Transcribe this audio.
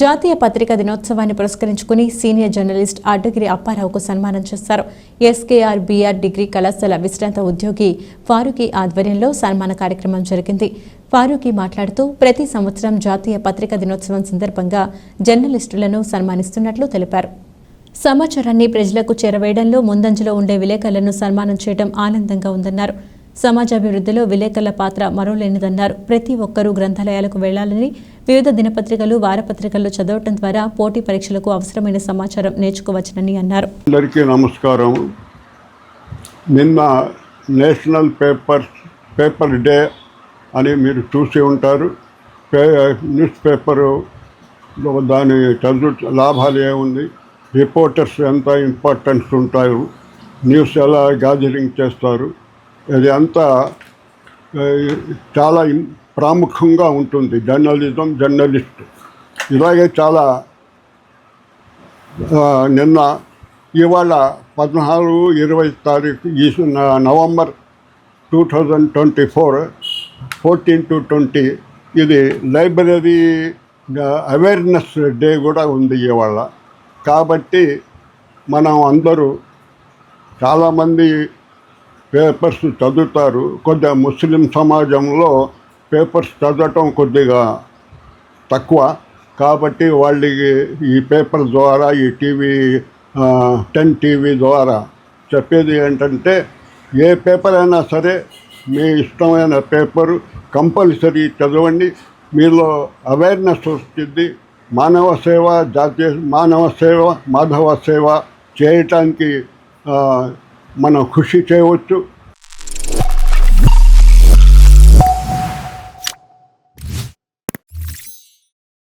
జాతీయ పత్రికా దినోత్సవాన్ని పురస్కరించుకుని సీనియర్ జర్నలిస్ట్ అడ్డగిరి అప్పారావుకు సన్మానం చేశారు. ఎస్కేఆర్ బీఆర్ డిగ్రీ కళాశాల విశ్రాంత ఉద్యోగి ఫారూకీ ఆధ్వర్యంలో సన్మాన కార్యక్రమం జరిగింది. ఫారూకీ మాట్లాడుతూ ప్రతి సంవత్సరం జాతీయ పత్రికా దినోత్సవం సందర్భంగా జర్నలిస్టులను సన్మానిస్తున్నట్లు తెలిపారు. సమాచారాన్ని ప్రజలకు చేరవేయడంలో ముందంజలో ఉండే విలేకరులను సన్మానం చేయడం ఆనందంగా ఉందన్నారు. సమాజాభివృద్ధిలో విలేకరుల పాత్ర మరోలేనిదన్నారు ప్రతి ఒక్కరూ గ్రంథాలయాలకు వెళ్ళాలని వివిధ దినపత్రికలు వారపత్రికల్లో చదవటం ద్వారా పోటీ పరీక్షలకు అవసరమైన సమాచారం నేర్చుకోవచ్చునని అన్నారు. అందరికీ నమస్కారం. నిన్న నేషనల్ పేపర్ పేపర్ డే అని మీరు చూసి ఉంటారు. పే న్యూస్ పేపరు దాని చదువు లాభాలు ఏముంది రిపోర్టర్స్ ఎంత ఇంపార్టెన్స్ ఉంటారు న్యూస్ ఎలా గ్యాదరింగ్ చేస్తారు ఇది అంతా చాలా ప్రాముఖ్యంగా ఉంటుంది. Journalism journalist. ఇలాగే చాలా నిన్న ఇవాళ పద్నాలుగు ఇరవై తారీఖు ఈ November two thousand twenty four fourteen to twenty ఇది లైబ్రరీ అవేర్నెస్ డే కూడా ఉంది ఇవాళ. కాబట్టి మనం అందరూ చాలామంది పేపర్స్ చదువుతారు. కొద్దిగా ముస్లిం సమాజంలో పేపర్స్ చదవటం కొద్దిగా తక్కువ. కాబట్టి వాళ్ళకి ఈ పేపర్ ద్వారా ఈ టీవీ టెన్ టీవీ ద్వారా చెప్పేది ఏంటంటే ఏ పేపర్ అయినా సరే మీ ఇష్టమైన పేపరు కంపల్సరీ చదవండి. మీలో అవేర్నెస్ వస్తుంది. మానవ సేవ జాతీయ మానవ సేవ మాధవ సేవ చేయటానికి મને ખુશી છે